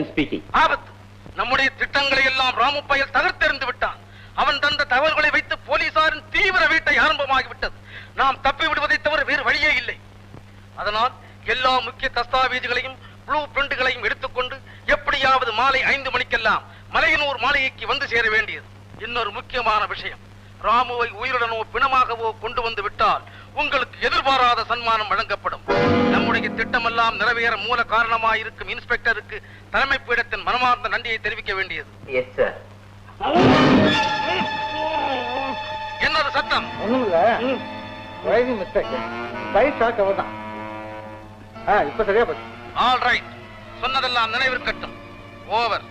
Yes speaking ஆபத்து நம்முடைய திட்டங்களை எல்லாம் ராமுப்பயல் தகர்த்தெறிந்து விட்டான். அவன் தந்த தகவல்களை வைத்து போலீசாரின் தீவிர வீட்டை ஆரம்பமாகிவிட்டது. நாம் தப்பி விடுவதை தவிர வேறு வழியே இல்லை. அதனால் எல்லா முக்கிய தஸ்தாவேஜுகளையும் ப்ளூ பிரிண்டுகளையும் எடுத்துக்கொண்டு எப்படியாவது மாலை ஐந்து மணிக்கெல்லாம் மலையனூர் மாளிகைக்கு வந்து சேர வேண்டியது. இன்னொரு முக்கியமான விஷயம். ராமுவை உயிருடனோ பிணமாகவோ கொண்டு வந்து விட்டால் உங்களுக்கு எதிர்பாராத சன்மானம் வழங்கப்படும். நம்முடைய திட்டமெல்லாம் நிறைவேற மூல காரணமாயிருக்கும் இன்ஸ்பெக்டருக்கு தலைமை பீடத்தின் மனமார்ந்த நன்றியை தெரிவிக்க வேண்டியது. எஸ் சார் என்னது சத்தம்? இப்ப சரியா போச்சு. ஆல் ரைட் சொன்னதெல்லாம் நினைவிருக்கட்டும் ஓவர்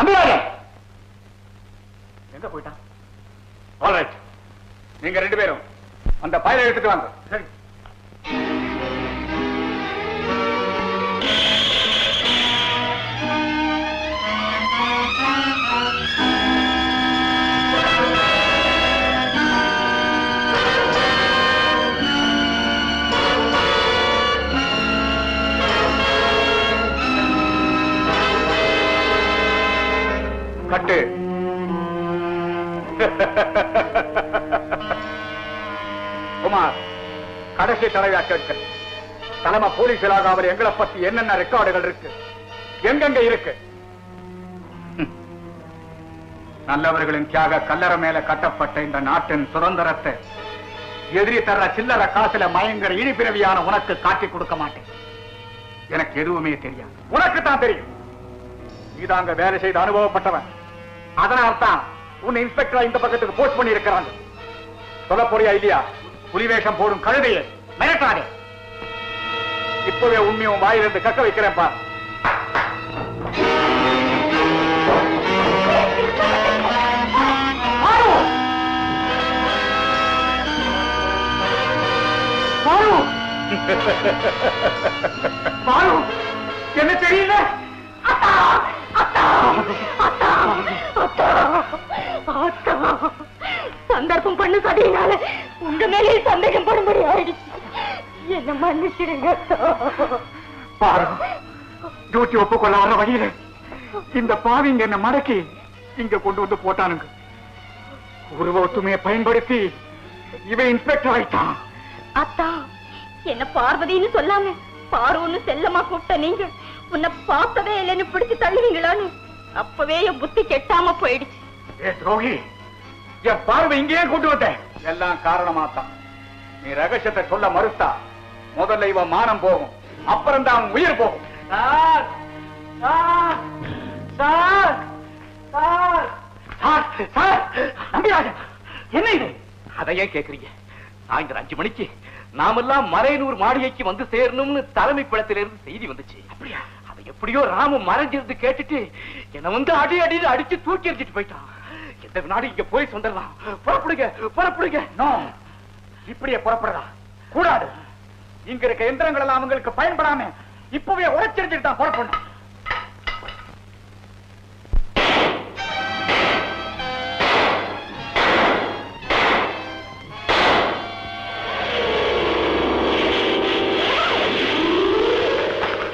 நம்பிராஜன் எங்க போயிட்டான்? ஆல்ரைட் நீங்க ரெண்டு பேரும் அந்த பயிரை எடுத்துட்டு வாங்க. குமார் கடைசி தலைவா கேட்க. தலைமை போலீஸிலாக அவர் எங்களை பத்தி என்னென்ன ரெக்கார்டுகள் இருக்கு? எங்கெங்க இருக்கு? நல்லவர்களின் தியாக கல்லறை மேல கட்டப்பட்ட இந்த நாட்டின் சுதந்திரத்தை எதிரி தர்ற சில்லற காசுல மயங்கர இனிப்பிறவியான உனக்கு காட்டி கொடுக்க மாட்டேன். எனக்கு எதுவுமே தெரியாது. உனக்கு தான் தெரியும் நீதாங்க வேலை செய்து அனுபவப்பட்டவன். அதனால்தான் உன் இன்ஸ்பெக்டர் இந்த பக்கத்துக்கு போஸ்ட் பண்ணி இருக்கிறாங்க சொல்ல போறியா இல்லையா? புலிவேஷம் போடும் கழுதையை மிரட்டாதே. இப்பவே உண்மையை உன் வாயிலிருந்து கக்க வைக்கிறேன்! பாரு! என்ன தெரியல அத்தா அத்தா அத்தா. சந்தர்ப்பம் பண்ணு சதியினால உங்க மேலே சந்தேகம் படும்படி ஆயிடுச்சு என்ன மன்னிச்சிடுங்க. பாரு டியூட்டி ஒப்புக்கொள்ள வர வழியில இந்த பாவிங்க என்ன மடக்கி இங்க கொண்டு வந்து போட்டானுங்க. உருவத்துமே பயன்படுத்தி இவன் இன்ஸ்பெக்டர் ஆயிட்டான். அத்தா என்ன பார்வதின்னு சொல்லாம பாருன்னு செல்லமா கூப்பிட்ட நீங்க? உன்னை பார்த்ததே இல்லைன்னு பிடிச்சு தள்ளுவீங்களான்னு? அப்பவே என் புத்தி கெட்டாம போயிடுச்சு. ஏ துரோகி என் பார்வை இங்கேயே கொண்டு வந்தேன் எல்லாம் காரணமாத்தான். நீ ரகசியத்தை சொல்ல மறுத்தா முதல்ல இவன் மானம் போகும் அப்புறம் தான் உயிர் போகும். Sir sir sir sir. என்ன இது? அதை ஏன் கேக்குறீங்க? சாயந்தரம் அஞ்சு மணிக்கு நாமெல்லாம் மலையனூர் மாளிகைக்கு வந்து சேரணும்னு தலைமை பிளத்திலிருந்து செய்தி வந்துச்சு. அப்படியா? அதை எப்படியோ ராமு மறைஞ்சிருந்து கேட்டுட்டு என்ன வந்து அடி அடின்னு அடிச்சு தூக்கி எறிஞ்சிட்டு போயிட்டான். இந்த நாடு இங்க போய் சொந்தரலாம் புறப்படுங்க புறப்படுங்க. இப்படியே புறப்படலாம். கூடாது. இங்க இருக்க எந்திரங்கள் எல்லாம் அவங்களுக்கு பயன்படாம இப்பவே உரைச்செறிஞ்சிட்டு தான் புறப்படணும்.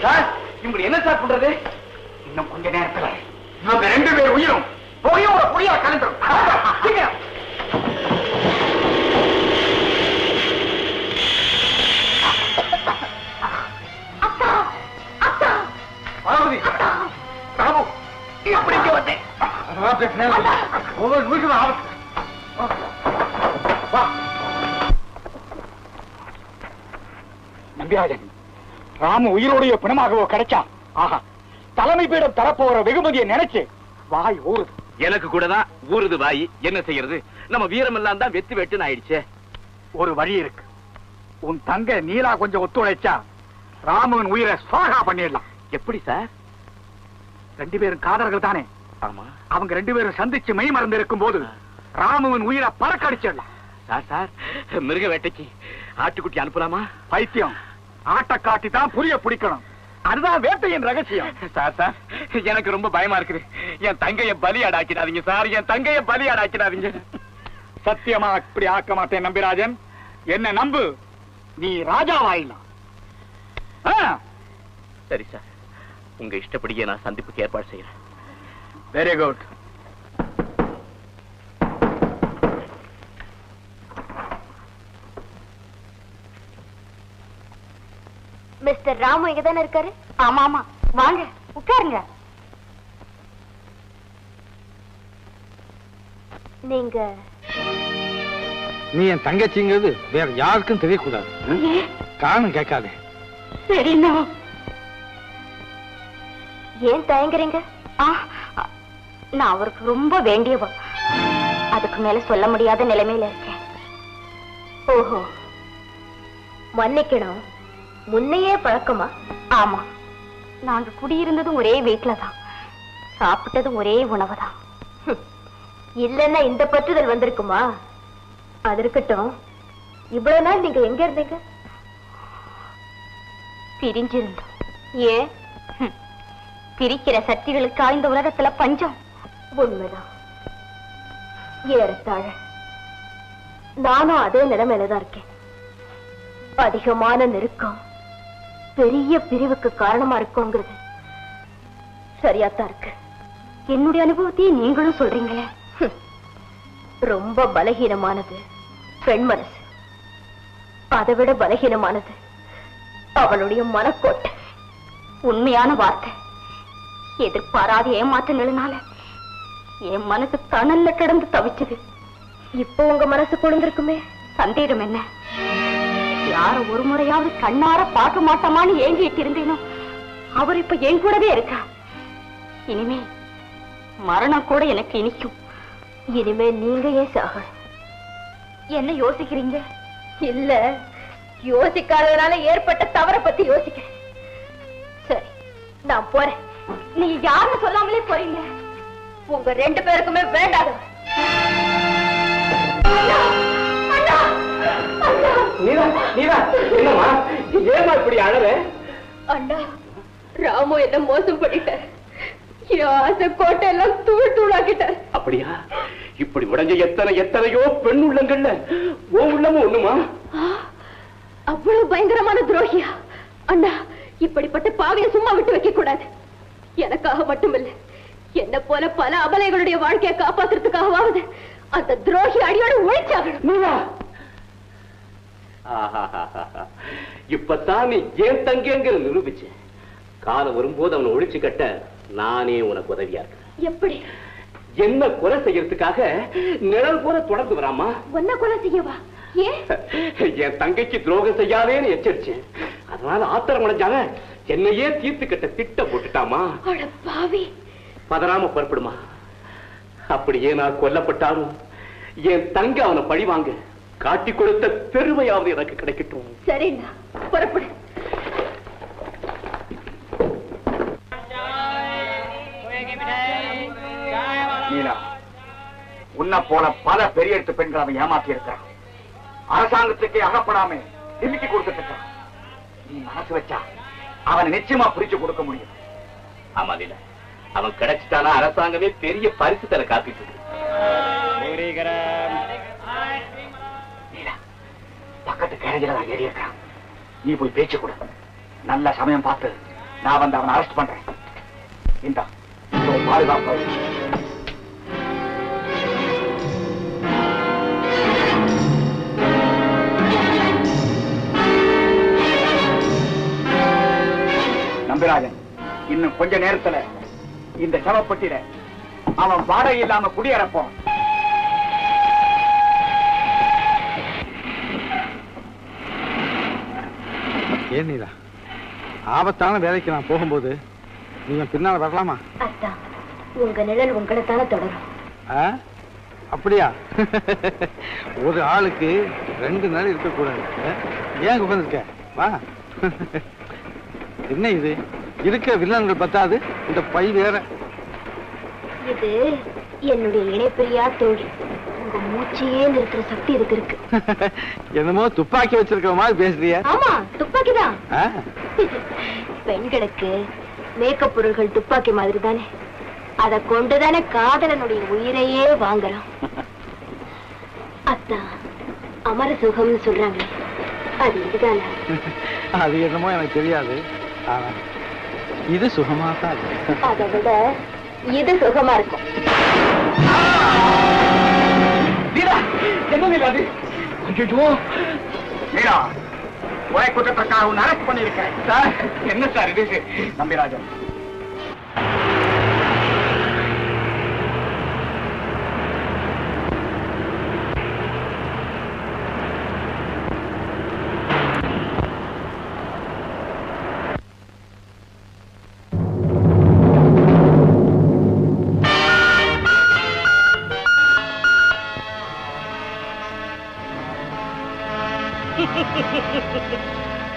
சார் இவங்க என்ன சார் பண்றது? ராமு உயிரோடைய பிணமாகவோ கிடைச்சான் ஆஹா. தலைமை பீடம் தரப்போற வெகுமதியை நினைச்சு வாய் ஊறுது. எனக்கு கூட தான் ஊறுது வாய். என்ன செய்யறது? நம்ம வீரம் எல்லாம் தான் வெத்து வெட்டுன்னு ஆயிடுச்சே. ஒரு வழி இருக்கு. உன் தங்க நீலா கொஞ்சம் ஒத்துழைச்சா ராமுவின் உயிரை சுவாகா பண்ணிடலாம். எப்படி சார் ரெண்டு பேரும் காதலர்கள் தானே? ஆமா. அவங்க ரெண்டு பேரும் சந்திச்சு மெய் மறந்து இருக்கும் போது ராமுவின் உயிரை பறக்கடிச்சிடலாம். சார் சார் மிருக வேட்டைக்கு ஆட்டுக்குட்டி அனுப்பலாமா? பைத்தியம். ஆட்ட காட்டி தான் புரிய பிடிக்கணும். அதுதான் வேட்டையின் ரகசியம். சார் சார் எனக்கு ரொம்ப பயமா இருக்குது. என் தங்கைய பலியாடாக்கிடாதீங்க சார். என் தங்கைய பலியாடாக்கிடாதீங்க சத்தியமா இப்படி ஆக்க மாட்டேன் நம்பிராஜன். என்ன நம்பு? நீ ராஜாவாயிலாம் சரி சார். உங்க இஷ்டப்படியே நான் சந்திப்புக்கு ஏற்பாடு செய்யறேன். வெரி குட் மிஸ்டர் ராமு இங்க தானே இருக்காரு? ஆமா ஆமா. வாங்க உட்காருங்க. நீங்க நீ என் தங்கச்சிங்கிறது வேற யாருக்கும் தெரியக்கூடாது. காரணம் கேட்காதே. சரிண்ணா ஏன் தயங்குறீங்க? நான் அவருக்கு ரொம்ப வேண்டியவ அதுக்கு மேல சொல்ல முடியாத நிலைமையில இருக்கேன். ஓஹோ. மன்னிக்கணும். முன்னையே பழக்கமா? ஆமா. நாங்க குடியிருந்ததும் ஒரே வீட்டுல தான். சாப்பிட்டதும் ஒரே உணவு தான் இல்லன்னா இந்த பற்றுதல் வந்திருக்குமா? அது இருக்கட்டும் இவ்வளவு நாள் நீங்க எங்க இருந்தீங்க? பிரிஞ்சிருந்தோம். ஏன். பிரிக்கிற சக்திகளுக்கு இந்த உலகத்துல பஞ்சம். உண்மைதான். ஏறத்தாழ. நானும் அதே நிலைமையில தான் இருக்கேன். அதிகமான நெருக்கம். பெரிய பிரிவுக்கு காரணமா இருக்குங்கிறது சரியாத்தான் இருக்கு. என்னுடைய அனுபவத்தையே நீங்களும் சொல்றீங்களே? ஹம். ரொம்ப பலகீனமானது பெண் மனசு. அதை விட பலகீனமானது அவளுடைய மனக்கோட்டை. உண்மையான வார்த்தை. எதிர்பாராத ஏமாற்றங்களினால என் மனசு தணல்ல கிடந்து தவிச்சது. இப்போ உங்க மனசு கொழுந்திருக்குமே? சந்தேகம் என்ன? யார ஒரு முறையாவது கண்ணார பார்க்க மாட்டோமான்னு ஏங்கிட்டு இருந்தேனோ? அவர் இப்ப என் கூடவே இருக்கா? இனிமே மரணம் கூட எனக்கு இனிக்கும். இனிமே நீங்க ஏன் சாகணும் என்ன யோசிக்கிறீங்க? இல்ல யோசிக்காததுனால ஏற்பட்ட தவற பத்தி யோசிக்கிறேன். சரி நான் போறேன். நீங்க யாருன்னு சொல்லாமலே போறீங்க. உங்க ரெண்டு பேருக்குமே வேண்டாத என்னம்மா? ஏமா இப்படி அழற? அண்ணா ராமு என்ன மோசம் பண்ணிட்டார் ஆசை கோட்டை எல்லாம் தூள் தூளாக்கிட்டார் அப்படியா? இப்படி உடைஞ்ச எத்தனை எத்தனையோ பெண் உள்ளங்கள்ல. ஓ உள்ளமும் ஒண்ணுமா? அவ்வளவு பயங்கரமான துரோகியா? அண்ணா இப்படிப்பட்ட பாவியை சும்மா விட்டு வைக்க கூடாது. எனக்காக மட்டுமில்ல என்ன போல பல அபலைகளுடைய வாழ்க்கையை காப்பாத்துறதுக்காகவாவது அந்த துரோகி அடியோட ஒழிச்சாகணும் இப்பதான் நீ ஏன் தங்கங்கிற நிரூபிச்ச காலம் வரும்போது அவனை ஒழிச்சு கட்ட நானே உனக்கு உதவியா இருக்கேன் எப்படி? என்ன கொலை செய்யறதுக்காக நிழல் போல தொடர்ந்து வராமா? ஒன்ன கொலை செய்யவா? என் தங்கைக்கு துரோகம் செய்யாதேன்னு எச்சரிச்சேன். அதனால ஆத்திரம் அடைஞ்சாங்க என்னையே தீர்த்து கட்ட திட்டம் போட்டுட்டாமா? பதறாம புறப்படுமா? அப்படியே நான் கொல்லப்பட்டாலும் என் தங்க அவனை பழி வாங்க காட்டி கொடுத்த பெருமையாவது எனக்கு கிடைக்கட்டும். சரிண்ணா புறப்படு. உன்னை போல பல பெரிய எடுத்து பெண்கள் அவன் ஏமாத்தி இருக்கான் அரசாங்கத்துக்கே அகப்படாம டிமிக்கி கொடுத்துட்டு இருக்கான். நீ மனசு வச்சா அவனை நிச்சயமா பிரிச்சு கொடுக்க முடியும். ஆமா இல்ல அவன் கிடைச்சிட்டானா அரசாங்கமே பெரிய பரிசு தர காத்துட்டு இருக்கு. பக்கத்து கேரேஜில் தான் ஏறி இருக்கிறான் நீ போய் பேச்சு கொடு. நல்ல சமயம் பார்த்து நான் வந்து அவனை அரெஸ்ட் பண்றேன். இந்தா பாதுகாப்பு. நம்பிராஜன் இன்னும் கொஞ்ச நேரத்துல இந்த சவப்பட்டியில அவன் வாடகை இல்லாம குடியேறப்போம் ஏன் நீலா? ஆபத்தான வேலைக்கு நான் போகும்போது நீங்க பின்னால வரலாமா? உங்க நிழல் உங்களை தானே தொடரும்? அப்படியா? ஒரு ஆளுக்கு ரெண்டு நாள் இருக்கக்கூடாது? ஏன் உட்காந்துருக்க வா. என்ன இது? இருக்க வில்லன்கள் பத்தாது? இந்த பை வேற. இது என்னுடைய இணைப்பிரியா தோழி. உங்க மூச்சையே நிறுத்துற சக்தி இதுக்கு இருக்கு. என்னமோ துப்பாக்கி வச்சிருக்கிற மாதிரி பேசுறிய. ஆமா துப்பாக்கிதான் ஆ? பெண்களுக்கு மேக்கப் பொருள்கள் துப்பாக்கி மாதிரி தானே. அதை கொண்டுதானே காதலனுடைய உயிரையே வாங்கலாம் அத்தா அமர சுகம்னு சொல்றாங்க அது இதுதானா? அது என்னமோ எனக்கு தெரியாது. இது சுகமா தான். அதை விட இது சுகமா இருக்கும். என்ன நீலா அது ஐயோ நீலா கொலை குற்றத்திற்காக உன்னை அரெஸ்ட் பண்ணியிருக்கேன் சார் என்ன சார் இது நம்பிராஜன்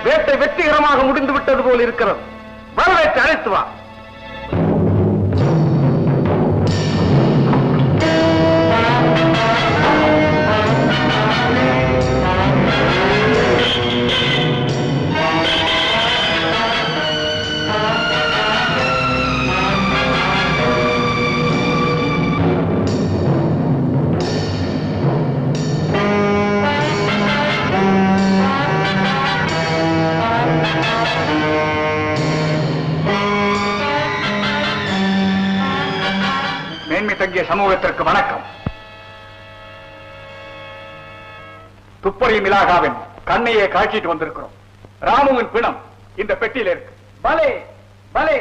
வேட்டை வெற்றிகரமாக முடிந்து விட்டது போல் இருக்கிறது. வரவேற்று அழைத்து வா. தங்கிய சமூகத்திற்கு வணக்கம். துப்பறி மிலாகாவின் கண்ணையை காய்ச்சிட்டு வந்திருக்கிறோம். ராமுவின் பிணம் இந்த பெட்டியில இருக்கு. பலே பலே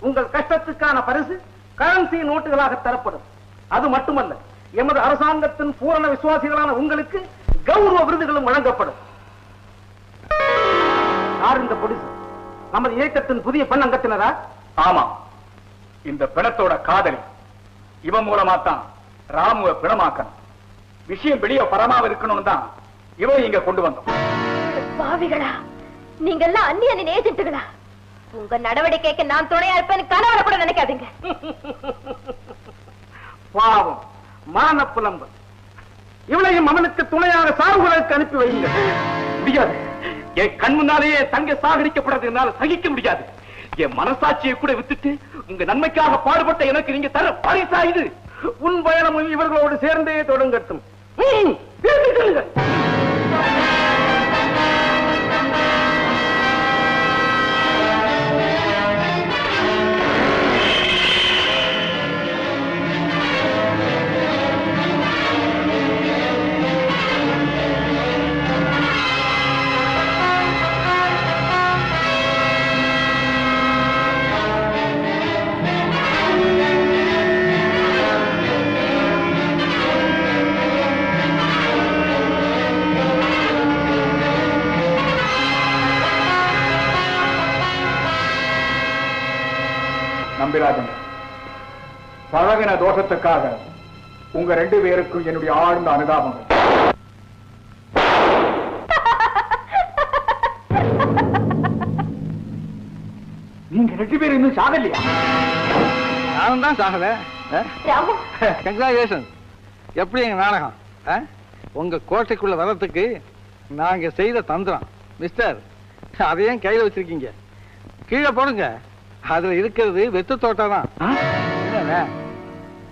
உங்கள் கஷ்டத்துக்கான பரிசு கரன்சி நோட்டுகளாக தரப்படும். அது மட்டுமல்ல எமது அரசாங்கத்தின் பூரண விசுவாசிகளான உங்களுக்கு கௌரவ விருதுகளும் வழங்கப்படும். யார் இந்த பொடிசு? நமது இயக்கத்தின் புதிய பெண் அங்கத்தினரா ஆமா இந்த பிணத்தோட காதலி இவன் மூலமா தான் ராமுவை பிணமாக்கணும். விஷயம் வெளியே பரமாவ இருக்கணும்னு தான் இவன் இங்க கொண்டு வந்தோம். பாவிகளா நீங்கெல்லாம் அந்நியனின் ஏஜென்ட்டுகளா? உங்க நடவடிக்கைக்கு நான் துணையா இருப்பேன்னு கனவுல கூட நினைக்காதீங்க. பாவம் மான புலம்பல் இவளையும் அவனுக்கு துணையாக சாவுகளுக்கு அனுப்பி வையுங்கள். முடியாது. என் கண் முன்னாலேயே தங்க சாகடிக்கப்படுறது என்னால சகிக்க முடியாது. என் மனசாட்சியை கூட வித்துட்டு உங்க நன்மைக்காக பாடுபட்ட எனக்கு நீங்க தர பரிசா இது. உன் பயணமும் இவர்களோடு சேர்ந்தே தொடங்கட்டும். சொல்லுங்க தோஷத்துக்காக உங்க ரெண்டு பேருக்கும் என்னுடைய ஆழ்ந்த அனுதாபங்கள் நீங்க ரெண்டு பேரும் இன்னும் சாகலையா? நானும் தான் சாகல. கங்க்ராச்சுலேஷன் எப்படி எங்க நாடகம்? உங்க கோட்டைக்குள்ள வர்றதுக்கு நாங்க செய்த தந்திரம். மிஸ்டர் அதையும் கையில வச்சிருக்கீங்க. கீழே போடுங்க. அதுல இருக்கிறது வெத்து தோட்டம் தான்?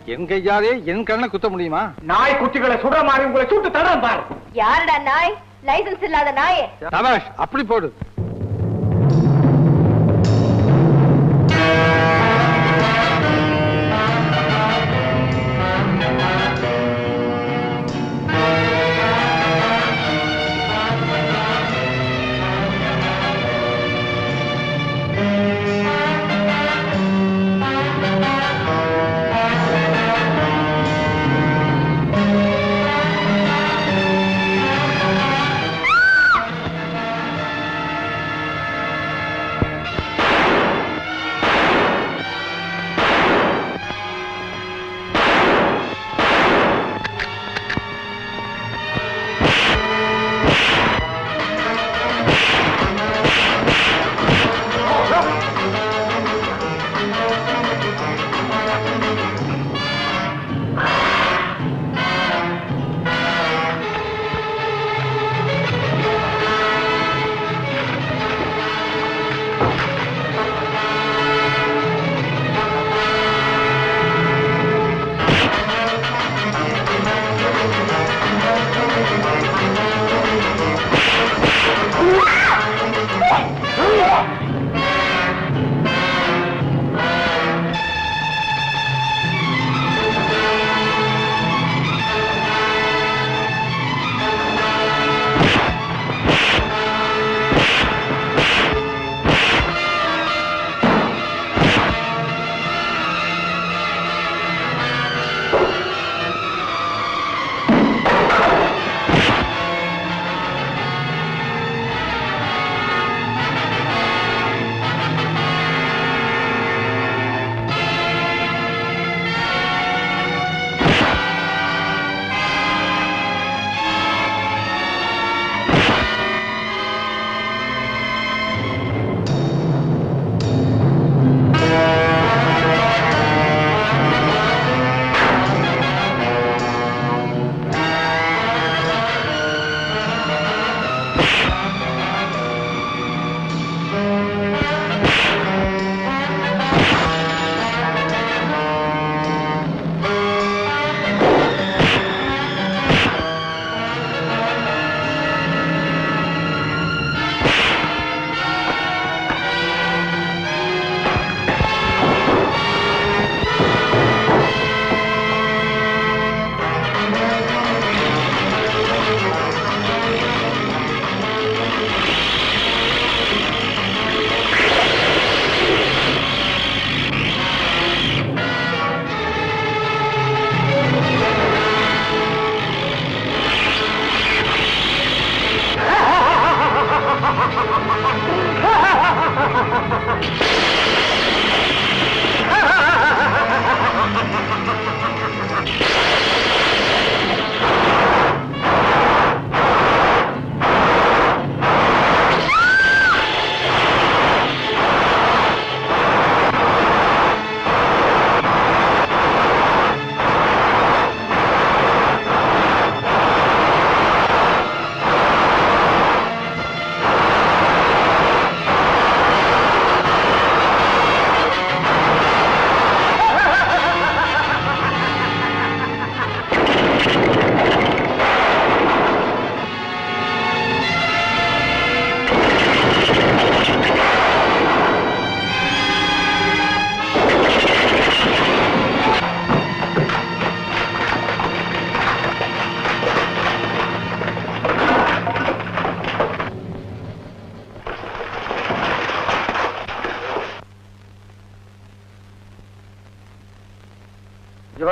என் கையாலே என் கண்ணை குத்த முடியுமா? நாய் குட்டிகளை சுடுற மாதிரி உங்களை சுட்டு தரம் பாரு. யாருடா நாய்? லைசன்ஸ் இல்லாத நாயே. சபாஷ் அப்படி போடு.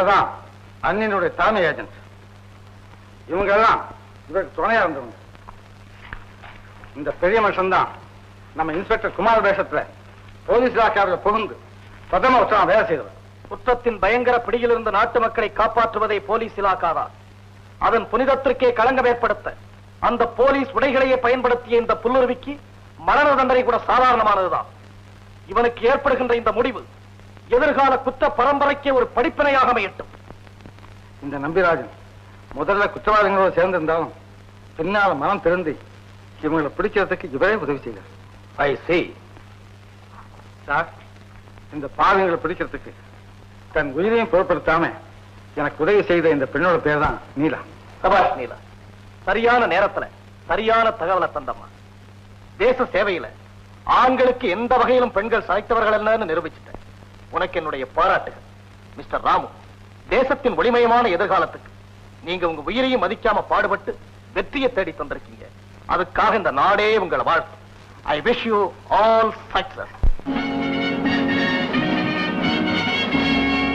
இவதான் அண்ணனுடைய தலைமை ஏஜென்ட் இவங்க எல்லாம் இவருக்கு துணையா இருந்தவங்க. இந்த பெரிய மனுஷன் தான் நம்ம இன்ஸ்பெக்டர் குமார் வேஷத்துல போலீஸ் இலாக்காவில் புகுந்து பிரதம உற்சவம் வேலை செய்தவர். குற்றத்தின் பயங்கர பிடியிலிருந்து நாட்டு மக்களை காப்பாற்றுவதை போலீஸ் இலாக்காதான் அதன் புனிதத்திற்கே களங்கம் ஏற்படுத்த அந்த போலீஸ் உடைகளையே பயன்படுத்திய இந்த புல்லுருவிக்கு மரண தண்டனை கூட சாதாரணமானதுதான். இவனுக்கு ஏற்படுகின்ற இந்த முடிவு எதிர்கால குற்ற பரம்பரைக்கே ஒரு படிப்பினையாக அமையட்டும் இந்த நம்பிராஜன் முதல்ல குற்றவாளிகளோடு சேர்ந்திருந்தாலும் பின்னால மனம் திறந்து இவங்களை பிடிக்கிறதுக்கு இவரே உதவி செய்தார். ஐ see. சார் இந்த பாவிகளை பிடிக்கிறதுக்கு தன் உயிரையும் பொருட்படுத்தாம எனக்கு உதவி செய்த இந்த பெண்ணோட பேர் தான் நீலா. சபாஷ் நீலா சரியான நேரத்துல சரியான தகவலை தந்தம்மா. தேச சேவையில ஆண்களுக்கு எந்த வகையிலும் பெண்கள் சளைத்தவர்கள் அல்லன்னு நிரூபிச்சிட்டேன். உனக்கு என்னுடைய பாராட்டுகள். மிஸ்டர் ராமு தேசத்தின் ஒளிமயமான எதிர்காலத்துக்கு நீங்க உங்க உயிரையும் மதிக்காம பாடுபட்டு வெற்றியை தேடி தந்திருக்கீங்க. அதுக்காக இந்த நாடே உங்களை வாழ்த்து I wish you all success